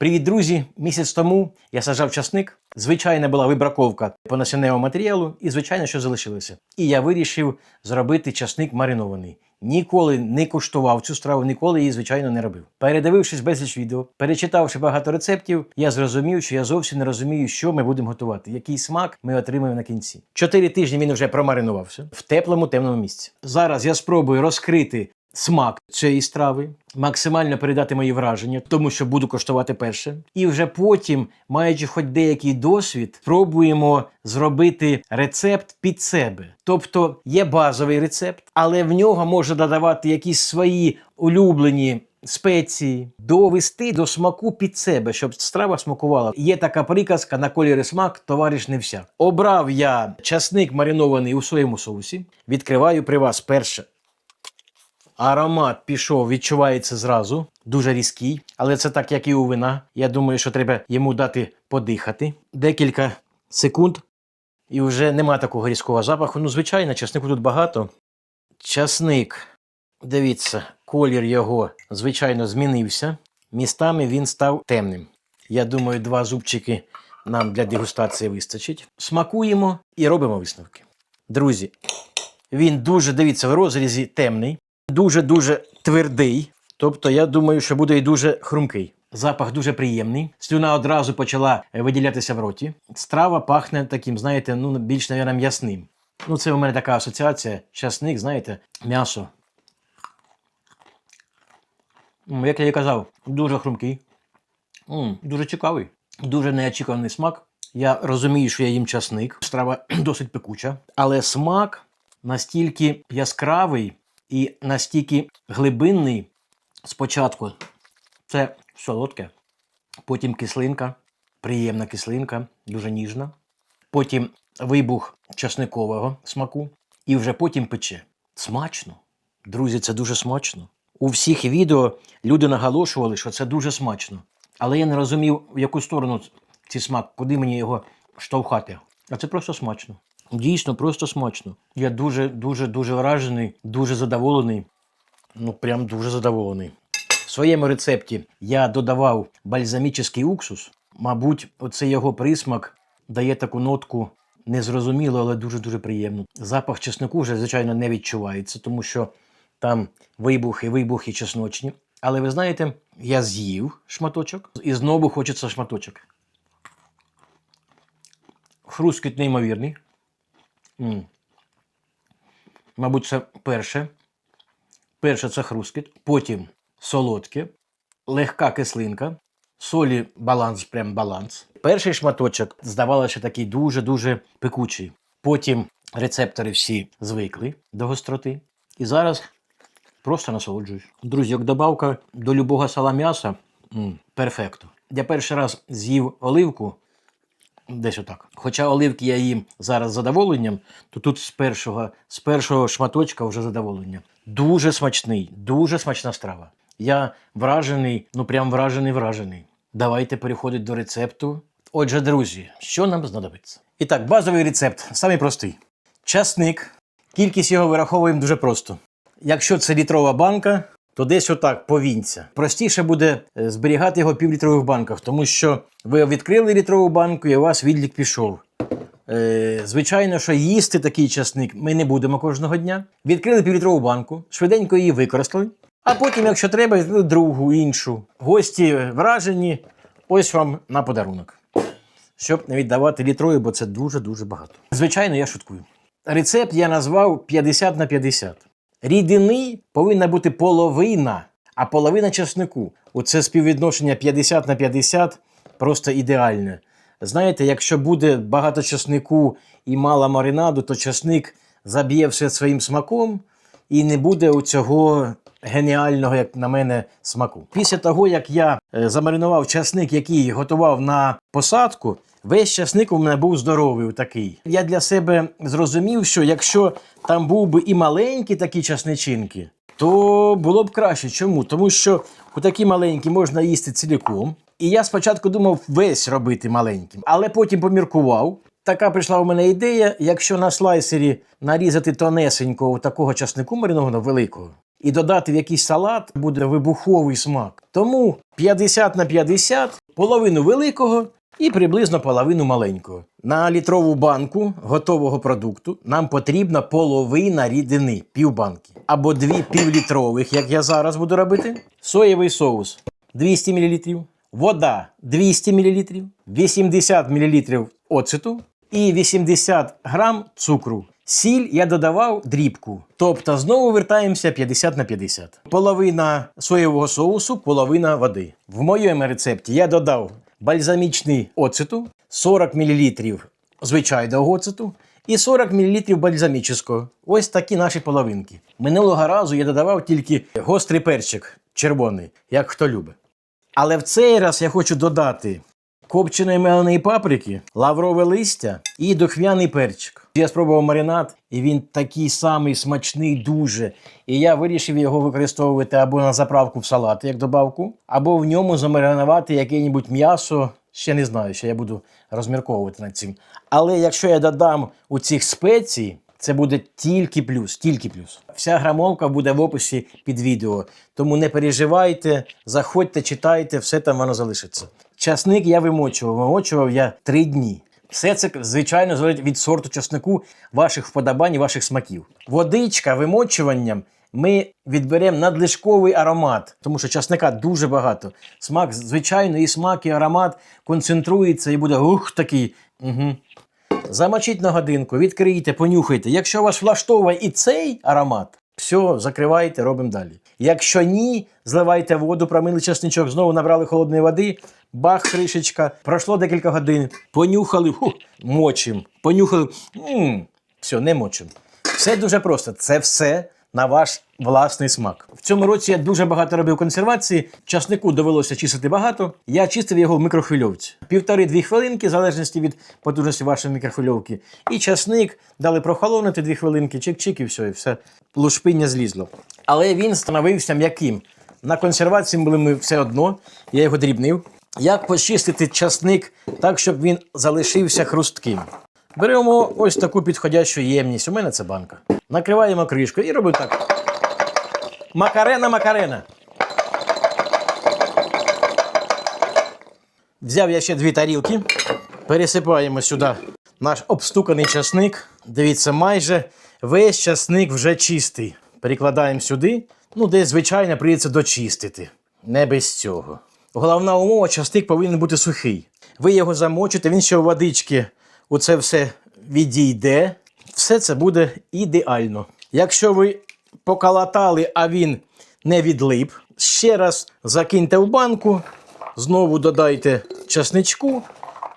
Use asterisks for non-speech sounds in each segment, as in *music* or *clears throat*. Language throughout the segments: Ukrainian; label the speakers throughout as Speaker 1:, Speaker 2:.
Speaker 1: Привіт, друзі! Місяць тому я сажав часник. Звичайна була вибраковка по насінневому матеріалу, і звичайно, що залишилося. І я вирішив зробити часник маринований. Ніколи не куштував цю страву, ніколи її, звичайно, не робив. Передивившись безліч відео, перечитавши багато рецептів, я зрозумів, що я зовсім не розумію, що ми будемо готувати, який смак ми отримаємо на кінці. Чотири тижні він вже промаринувався в теплому темному місці. Зараз я спробую розкрити смак цієї страви, максимально передати мої враження, тому що буду коштувати перше. І вже потім, маючи хоч деякий досвід, спробуємо зробити рецепт під себе. Тобто є базовий рецепт, але в нього можна додавати якісь свої улюблені. Спеції довести до смаку під себе, щоб страва смакувала. Є така приказка на колір і смак, товариш не всяк. Обрав я часник маринований у своєму соусі. Відкриваю при вас перше Аромат пішов, відчувається зразу, дуже різкий, але це так, як і у вина. Я думаю, що треба йому дати подихати декілька секунд, і вже нема такого різкого запаху. Ну, звичайно, часнику тут багато. Часник, дивіться, колір його, звичайно, змінився. Містами він став темним. Я думаю, два зубчики нам для дегустації вистачить. Смакуємо і робимо висновки. Друзі, він дуже, дивіться, в розрізі темний дуже-дуже твердий. Тобто, я думаю, що буде і дуже хрумкий. Запах дуже приємний. Слюна одразу почала е, виділятися в роті. Страва пахне таким, знаєте, ну більш, мабуть, м'ясним. Ну, це у мене така асоціація. Часник, знаєте, м'ясо. Як я і казав, дуже хрумкий. М, Дуже цікавий, дуже неочікуваний смак. Я розумію, що я їм часник. Страва *clears throat* досить пекуча, але смак настільки яскравий і настільки глибинний спочатку це солодке, потім кислинка, приємна кислинка, дуже ніжна. Потім вибух часникового смаку, і вже потім пече. Смачно. Друзі, це дуже смачно. У всіх відео люди наголошували, що це дуже смачно. Але я не розумів, в яку сторону цей смак, куди мені його штовхати. А це просто смачно. Дійсно, просто смачно. Я дуже, дуже, дуже вражений, дуже задоволений. Ну, прям дуже задоволений. В своєму рецепті я додавав бальзамічний уксус. Мабуть, оцей його присмак дає таку нотку незрозумілу, але дуже-дуже приємну. Запах чеснику вже, звичайно, не відчувається, тому що там вибухи, вибухи чесночні. Але ви знаєте, я з'їв шматочок і знову хочеться шматочок. Хрускіт неймовірний. Мабуть, це перше. Перше це хрускіт, потім солодке, легка кислинка, солі баланс, прям баланс. Перший шматочок, здавалося, такий дуже-дуже пекучий. Потім рецептори всі звикли до гостроти. І зараз просто насолоджуюсь. Друзі, як добавка до любого сала м'яса, перфекто. Я перший раз з'їв оливку, Десь отак. Хоча оливки я їм зараз з задоволенням, то тут з першого, з першого шматочка вже задоволення. Дуже смачний, дуже смачна страва. Я вражений, ну прям вражений, вражений. Давайте переходити до рецепту. Отже, друзі, що нам знадобиться? І так, базовий рецепт, самий простий. Часник. Кількість його вираховуємо дуже просто. Якщо це літрова банка, то десь отак повінця. Простіше буде е, зберігати його в півлітрових банках, тому що ви відкрили літрову банку і у вас відлік пішов. Е, звичайно, що їсти такий часник ми не будемо кожного дня. Відкрили півлітрову банку, швиденько її використали. А потім, якщо треба, відкрили другу, іншу. Гості вражені, ось вам на подарунок. Щоб не віддавати літрові, бо це дуже-дуже багато. Звичайно, я шуткую. Рецепт я назвав 50 на 50. Рідини повинна бути половина, а половина часнику. Оце співвідношення 50 на 50 просто ідеальне. Знаєте, якщо буде багато часнику і мало маринаду, то часник заб'є все своїм смаком і не буде у цього геніального, як на мене, смаку. Після того, як я е, замаринував часник, який готував на посадку, весь часник у мене був здоровий такий. Я для себе зрозумів, що якщо там був би і маленькі такі часничинки, то було б краще. Чому? Тому що у такі маленькі можна їсти ціліком. І я спочатку думав весь робити маленьким, але потім поміркував. Така прийшла у мене ідея, якщо на слайсері нарізати тонесенького такого часнику маринованого великого і додати в якийсь салат, буде вибуховий смак. Тому 50 на 50 половину великого і приблизно половину маленького. На літрову банку готового продукту нам потрібна половина рідини, півбанки. Або дві півлітрових, як я зараз буду робити. Соєвий соус 200 мл, вода 200 мл, 80 мл оцету і 80 грам цукру. Сіль я додавав дрібку. Тобто знову вертаємося 50 на 50. Половина соєвого соусу, половина води. В моєму рецепті я додав бальзамічний оцету, 40 мл звичайного оциту і 40 мл бальзамічного. Ось такі наші половинки. Минулого разу я додавав тільки гострий перчик червоний, як хто любить. Але в цей раз я хочу додати копченої меленої паприки, лаврове листя і духмяний перчик. Я спробував маринад, і він такий самий смачний дуже. І я вирішив його використовувати або на заправку в салат, як добавку, або в ньому замаринувати яке-небудь м'ясо. Ще не знаю, що я буду розмірковувати над цим. Але якщо я додам у цих спецій, це буде тільки плюс, тільки плюс. Вся грамовка буде в описі під відео. Тому не переживайте, заходьте, читайте, все там воно залишиться. Часник я вимочував. Вимочував я три дні. Все це, звичайно, залежить від сорту часнику, ваших вподобань і ваших смаків. Водичка вимочуванням ми відберемо надлишковий аромат, тому що часника дуже багато. Смак, звичайно, і смак, і аромат концентрується і буде ух такий. Угу. Замочіть на годинку, відкрийте, понюхайте. Якщо вас влаштовує і цей аромат, все, закривайте, робимо далі. Якщо ні, зливайте воду, промили часничок, знову набрали холодної води, бах, кришечка. Пройшло декілька годин, понюхали, фу, мочим, понюхали. м все, не мочим. Все дуже просто. Це все на ваш власний смак. В цьому році я дуже багато робив консервації. Часнику довелося чистити багато. Я чистив його в мікрохвильовці. Півтори-дві хвилинки, в залежності від потужності вашої мікрохвильовки. І часник дали прохолонути дві хвилинки, чик-чик, і все, і все. Лушпиння злізло. Але він становився м'яким. На консервації були ми все одно, я його дрібнив. Як почистити часник так, щоб він залишився хрустким? Беремо ось таку підходящу ємність. У мене це банка. Накриваємо кришкою і робимо так. Макарена, макарена. Взяв я ще дві тарілки. Пересипаємо сюди наш обстуканий часник. Дивіться, майже весь часник вже чистий. Перекладаємо сюди. Ну, десь, звичайно, прийдеться дочистити. Не без цього. Головна умова, часник повинен бути сухий. Ви його замочите, він ще у водички у це все відійде. Все це буде ідеально. Якщо ви покалатали, а він не відлип, ще раз закиньте в банку, знову додайте часничку,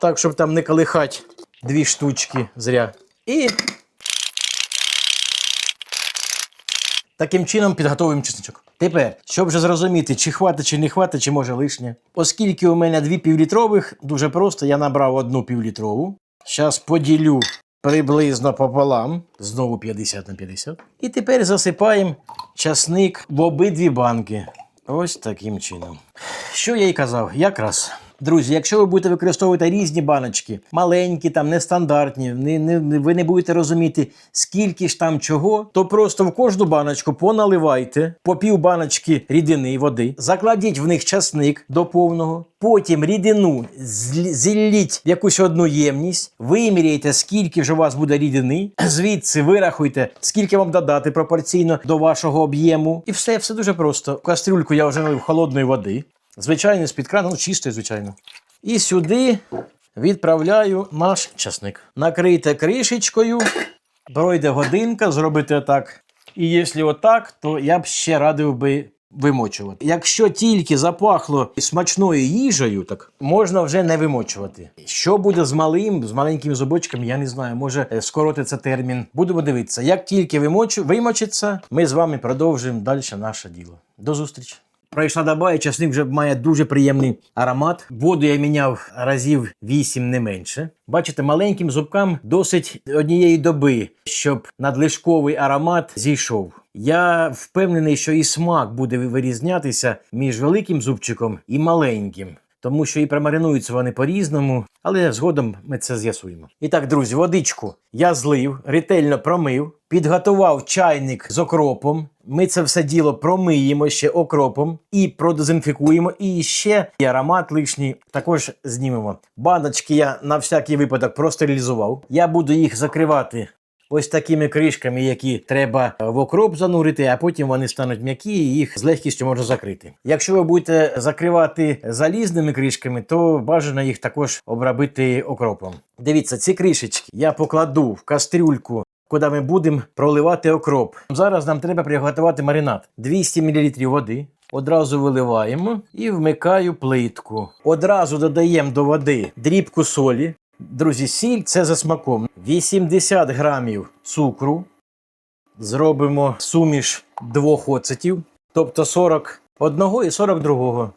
Speaker 1: так, щоб там не колихати дві штучки зря. І таким чином підготовуємо чесничок. Тепер, щоб вже зрозуміти, чи хватить, чи не хватить, чи може лишнє. Оскільки у мене дві півлітрових, дуже просто, я набрав одну півлітрову. Зараз поділю приблизно пополам, знову 50 на 50. І тепер засипаємо часник в обидві банки. Ось таким чином. Що я й казав, якраз. Друзі, якщо ви будете використовувати різні баночки, маленькі, там нестандартні, не, не, ви не будете розуміти, скільки ж там чого, то просто в кожну баночку поналивайте по пів баночки рідини води, закладіть в них часник до повного, потім рідину зілліть в якусь одну ємність, виміряйте, скільки ж у вас буде рідини, звідси вирахуйте, скільки вам додати пропорційно до вашого об'єму. І все, все дуже просто. Кастрюльку я вже налив холодної води. Звичайно, з-під крану, ну чистої, звичайно. І сюди відправляю наш часник. Накрийте кришечкою, пройде годинка, зробите так. І якщо отак, то я б ще радив би вимочувати. Якщо тільки запахло смачною їжею, так можна вже не вимочувати. Що буде з малим, з маленькими зубочками, я не знаю. Може е, скоротиться термін. Будемо дивитися. Як тільки вимочиться, ми з вами продовжимо далі наше діло. До зустрічі! Пройшла доба, і часник вже має дуже приємний аромат. Воду я міняв разів 8 не менше. Бачите, маленьким зубкам досить однієї доби, щоб надлишковий аромат зійшов. Я впевнений, що і смак буде вирізнятися між великим зубчиком і маленьким. Тому що і промаринуються вони по-різному, але згодом ми це з'ясуємо. І так, друзі, водичку я злив, ретельно промив, підготував чайник з окропом. Ми це все діло промиємо ще окропом і продезінфікуємо. І ще і аромат лишній також знімемо. Баночки я на всякий випадок простерилізував. Я буду їх закривати ось такими кришками, які треба в окроп занурити, а потім вони стануть м'які і їх з легкістю можна закрити. Якщо ви будете закривати залізними кришками, то бажано їх також обробити окропом. Дивіться, ці кришечки я покладу в кастрюльку. Куди ми будемо проливати окроп. Зараз нам треба приготувати маринад. 200 мл води. Одразу виливаємо і вмикаю плитку. Одразу додаємо до води дрібку солі. Друзі, сіль це за смаком. 80 грамів цукру. Зробимо суміш двох оцетів, тобто 41 і 42.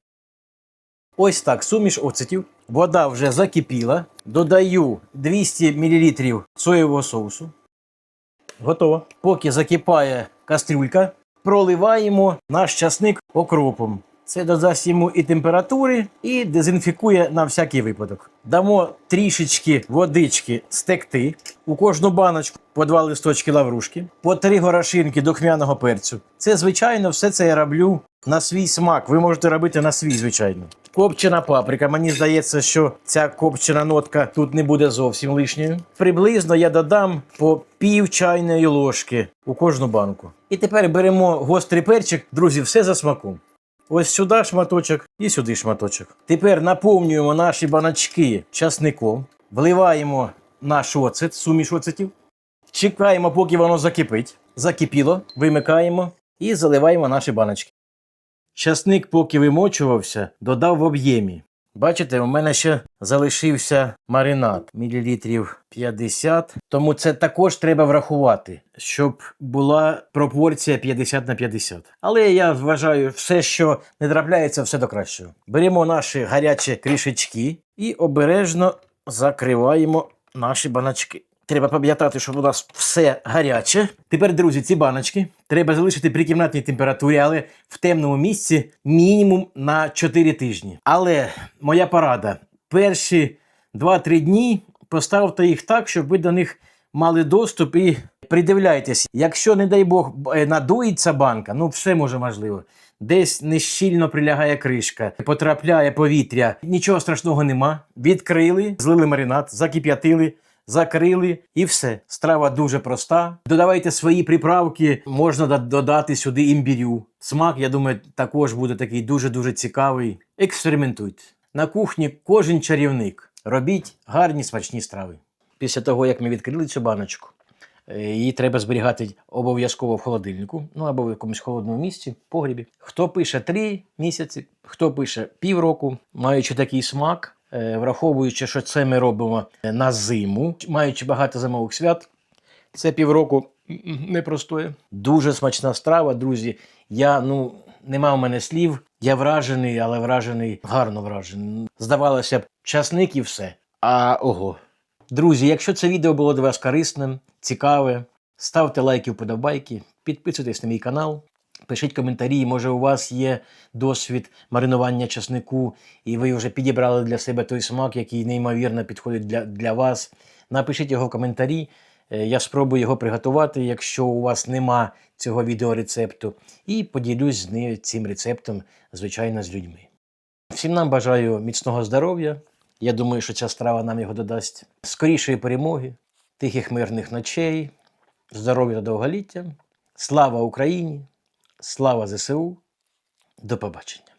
Speaker 1: Ось так, суміш оцетів. Вода вже закипіла. Додаю 200 мл соєвого соусу. Готово. Поки закипає кастрюлька, проливаємо наш часник окропом. Це додасть йому і температури, і дезінфікує на всякий випадок. Дамо трішечки водички стекти. У кожну баночку по два листочки лаврушки, по три горошинки духмяного перцю. Це, звичайно, все це я роблю на свій смак. Ви можете робити на свій, звичайно. Копчена паприка. Мені здається, що ця копчена нотка тут не буде зовсім лишньою. Приблизно я додам по пів чайної ложки у кожну банку. І тепер беремо гострий перчик. Друзі, все за смаком. Ось сюди шматочок і сюди шматочок. Тепер наповнюємо наші баночки часником, вливаємо наш оцет, суміш оцетів. Чекаємо, поки воно закипить. Закипіло, вимикаємо і заливаємо наші баночки. Часник, поки вимочувався, додав в об'ємі. Бачите, у мене ще залишився маринад мілілітрів 50. Тому це також треба врахувати, щоб була пропорція 50 на 50. Але я вважаю, все, що не трапляється, все до кращого. Беремо наші гарячі кришечки і обережно закриваємо наші баночки. Треба пам'ятати, що у нас все гаряче. Тепер, друзі, ці баночки треба залишити при кімнатній температурі, але в темному місці мінімум на 4 тижні. Але моя порада: перші 2-3 дні поставте їх так, щоб ви до них мали доступ і придивляйтесь. Якщо, не дай Бог, е, надується банка, ну все може можливо. Десь нещільно прилягає кришка, потрапляє повітря. Нічого страшного нема. Відкрили, злили маринад, закип'ятили закрили і все. Страва дуже проста. Додавайте свої приправки, можна додати сюди імбірю. Смак, я думаю, також буде такий дуже-дуже цікавий. Експериментуйте. На кухні кожен чарівник. Робіть гарні смачні страви. Після того, як ми відкрили цю баночку, е, її треба зберігати обов'язково в холодильнику, ну або в якомусь холодному місці, погрібі. Хто пише 3 місяці, хто пише півроку, маючи такий смак, враховуючи, що це ми робимо на зиму, маючи багато зимових свят, це півроку м, непростоє. Дуже смачна страва, друзі. Я ну нема в мене слів. Я вражений, але вражений, гарно вражений. Здавалося б, часник і все. А ого. Друзі, якщо це відео було для вас корисним, цікаве, ставте лайки, вподобайки, підписуйтесь на мій канал, пишіть коментарі. Може, у вас є досвід маринування часнику, і ви вже підібрали для себе той смак, який неймовірно підходить для, для вас. Напишіть його в коментарі. Е, Я спробую його приготувати, якщо у вас нема цього відеорецепту, і поділюсь з ним цим рецептом, звичайно, з людьми. Всім нам бажаю міцного здоров'я. Я думаю, що ця страва нам його додасть скорішої перемоги, тихих мирних ночей, здоров'я та довголіття. Слава Україні! Слава ЗСУ! До побачення!